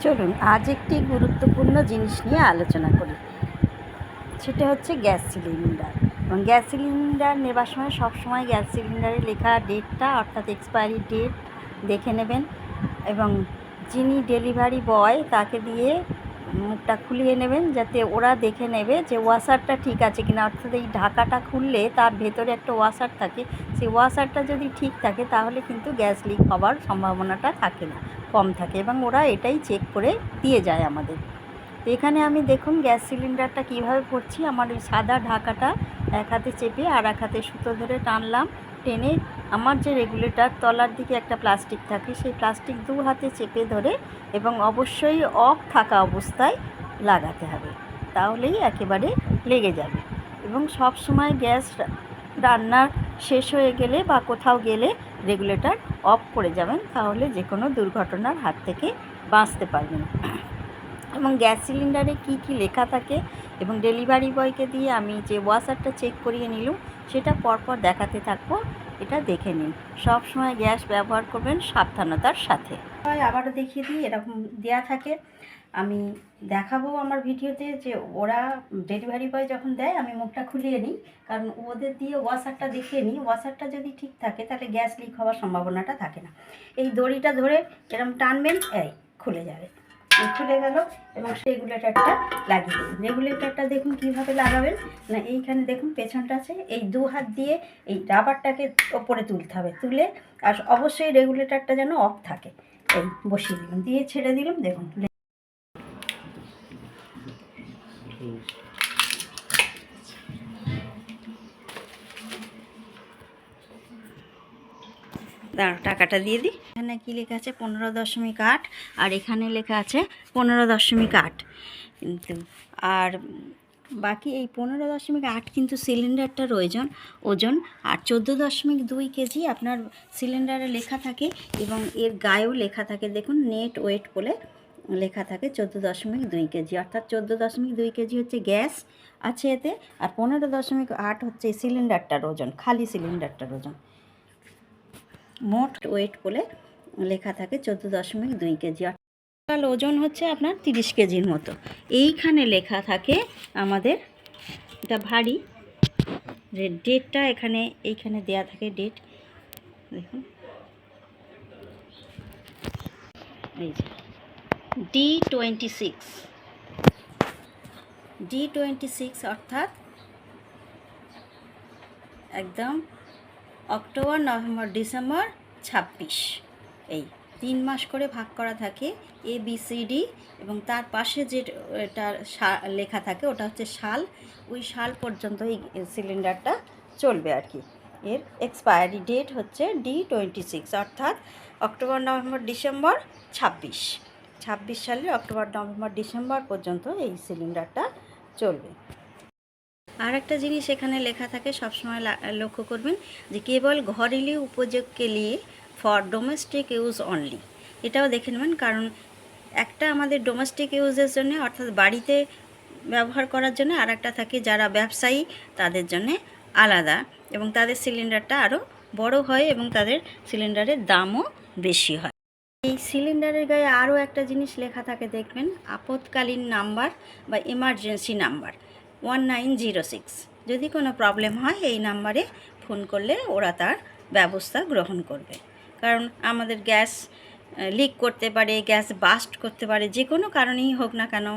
চলুন, আজ একটি গুরুত্বপূর্ণ জিনিস নিয়ে আলোচনা করি। সেটা হচ্ছে গ্যাস সিলিন্ডার। এবং গ্যাস সিলিন্ডার নেবার সময় সবসময় গ্যাস সিলিন্ডারে লেখা ডেটটা, অর্থাৎ এক্সপায়ারি ডেট দেখে নেবেন। এবং যিনি ডেলিভারি বয় তাকে দিয়ে মুখটা খুলিয়ে নেবেন যাতে ওরা দেখে নেবে যে ওয়াশারটা ঠিক আছে কিনা। অর্থাৎ এই ঢাকাটা খুললে তার ভেতরে একটা ওয়াশার থাকে। সেই ওয়াশারটা যদি ঠিক থাকে তাহলে কিন্তু গ্যাস লিক হওয়ার সম্ভাবনাটা থাকে না, কম থাকে এবং ওরা এটাই চেক করে দিয়ে যায় আমাদের। এখানে আমি দেখুন গ্যাস সিলিন্ডারটা কীভাবে পড়ছি আমার ওই সাদা ঢাকাটা এক হাতে চেপে আর এক হাতে সুতো ধরে টানলাম। টেনে আমার যে রেগুলেটর তলার দিকে একটা প্লাস্টিক থাকে, সেই প্লাস্টিক দু হাতে চেপে ধরে এবং অবশ্যই অফ থাকা অবস্থায় লাগাতে হবে। তাহলেই একেবারে লেগে যাবে। এবং সব সময় গ্যাস রান্না শেষ হয়ে গেলে বা কোথাও গেলে রেগুলেটর অফ করে যাবেন, তাহলে যে কোনো দুর্ঘটনার হাত থেকে বাঁচতে পারবেন। এবং গ্যাস সিলিন্ডারে কি কি লেখা থাকে এবং ডেলিভারি বয়কে দিয়ে আমি যে ওয়াশারটা চেক করিয়ে নিলাম, সেটা পরপর দেখাতে থাকব, এটা দেখে নিন। সব সময় গ্যাস ব্যবহার করবেন সাবধানতার সাথে। আবারও দেখিয়ে দিই, এরকম দেয়া থাকে। আমি দেখাবো আমার ভিডিওতে যে ওরা ডেলিভারি বয় যখন দেয়, আমি মুখটা খুলিয়ে নিই, কারণ ওদের দিয়ে ওয়াশারটা দেখিয়ে নিই। ওয়াশারটা যদি ঠিক থাকে, তাহলে গ্যাস লিক হওয়ার সম্ভাবনাটা থাকে না। এই দড়িটা ধরে এরকম টানবেন, এই খুলে যাবে। খুলে গেল এবং রেগুলেটরটা লাগিয়ে দিন রেগুলেটরটা দেখুন কীভাবে লাগাবেন। না, এইখানে দেখুন পেছনটা আছে, এই দু হাত দিয়ে এই রাবারটাকে ওপরে তুলতে হবে, তুলে আর অবশ্যই রেগুলেটারটা যেন অফ থাকে। এই বসিয়ে দিলাম, দিয়ে ছেড়ে দিলাম, দেখুন। দাঁড়াও, টাকাটা দিয়ে দিই। এখানে কি লেখা আছে? পনেরো দশমিক আট। আর এখানে লেখা আছে পনেরো দশমিক আট। কিন্তু, আর বাকি এই পনেরো দশমিক আট কিন্তু সিলিন্ডারটার ওজন ওজন। আর চোদ্দ দশমিক দুই কেজি আপনার সিলিন্ডারে লেখা থাকে এবং এর গায়েও লেখা থাকে। দেখুন, নেট ওয়েট বলে লেখা থাকে চোদ্দ দশমিক দুই কেজি। অর্থাৎ চোদ্দ দশমিক দুই কেজি হচ্ছে গ্যাস আছে এতে, আর পনেরো দশমিক আট হচ্ছে সিলিন্ডারটার ওজন, খালি সিলিন্ডারটার ওজন। মোট ওয়েট বলে লেখা থাকে চোদ্দ দশমিক দুই কেজি। টোটাল ওজন হচ্ছে আপনার তিরিশ কেজির মতো। এইখানে লেখা থাকে আমাদের, এটা ভারী। ডেটটা এখানে, এইখানে দেয়া থাকে ডেট দেখুন। এই যে D twenty six D twenty six অর্থাৎ একদম অক্টোবর, নভেম্বর, ডিসেম্বর, ছাব্বিশ। এই তিন মাস করে ভাগ করা থাকে এ বি সি ডি এবং তার পাশে যে সা- লেখা থাকে ওটা হচ্ছে সাল। ওই সাল পর্যন্ত এই সিলিন্ডারটা চলবে আর কি। এর এক্সপায়ারি ডেট হচ্ছে ডি টোয়েন্টি সিক্স অর্থাৎ অক্টোবর, নভেম্বর, ডিসেম্বর, ছাব্বিশ। ছাব্বিশ সালের অক্টোবর, নভেম্বর, ডিসেম্বর পর্যন্ত এই সিলিন্ডারটা চলবে। আর একটা জিনিস এখানে লেখা থাকে, সবসময় লক্ষ্য করবেন যে কেবল ঘরেলি উপযোগকে নিয়ে ফর ডোমেস্টিক ইউজ অনলি এটাও দেখে নেবেন, কারণ একটা আমাদের ডোমেস্টিক ইউজের জন্য, অর্থাৎ বাড়িতে ব্যবহার করার জন্য আর একটা থাকে যারা ব্যবসায়ী, তাদের জন্য আলাদা এবং তাদের সিলিন্ডারটা আরও বড় হয় এবং তাদের সিলিন্ডারের দামও বেশি হয়। এই সিলিন্ডারের গায়ে আরও একটা জিনিস লেখা থাকে, দেখবেন আপৎকালীন নাম্বার বা emergency number. One nine zero six যদি কোনো প্রবলেম হয়, এই নাম্বারে ফোন করলে ওরা তার ব্যবস্থা গ্রহণ করবে। কারণ আমাদের গ্যাস লিক করতে পারে, গ্যাস বাস্ট করতে পারে, যে কোনো কারণেই হোক না কেন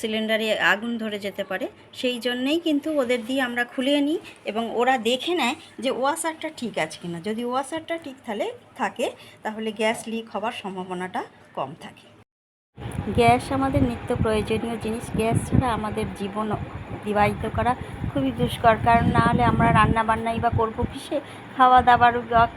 সিলিন্ডারে আগুন ধরে যেতে পারে। সেই জন্যেই কিন্তু ওদের দিয়ে আমরা খুলিয়ে নিই এবং ওরা দেখে নেয় যে ওয়াশারটা ঠিক আছে কিনা। যদি ওয়াশারটা ঠিক তাহলে থাকে, তাহলে গ্যাস লিক হওয়ার সম্ভাবনাটা কম থাকে। গ্যাস আমাদের নিত্য প্রয়োজনীয় জিনিস। গ্যাস ছাড়া আমাদের জীবন অতিবাহিত করা খুবই দুষ্কর। কারণ না হলে আমরা রান্না বান্নাই বা করব কিসে? খাওয়া দাওয়ার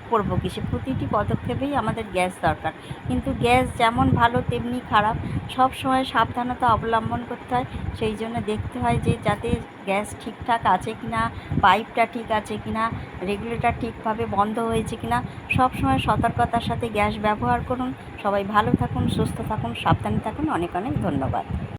করব কিসে? প্রতিটি পদক্ষেপেই আমাদের গ্যাস দরকার। কিন্তু গ্যাস যেমন ভালো, তেমনি খারাপ। সব সময় সাবধানতা অবলম্বন করতে হয়। সেই জন্য দেখতে হয় যে, যাতে গ্যাস ঠিকঠাক আছে কি না পাইপটা ঠিক আছে কি না রেগুলেটর ঠিকভাবে বন্ধ হয়েছে কি না সব সময় সতর্কতার সাথে গ্যাস ব্যবহার করুন। সবাই ভালো থাকুন, সুস্থ থাকুন, সাবধানে থাকুন। অনেক অনেক ধন্যবাদ।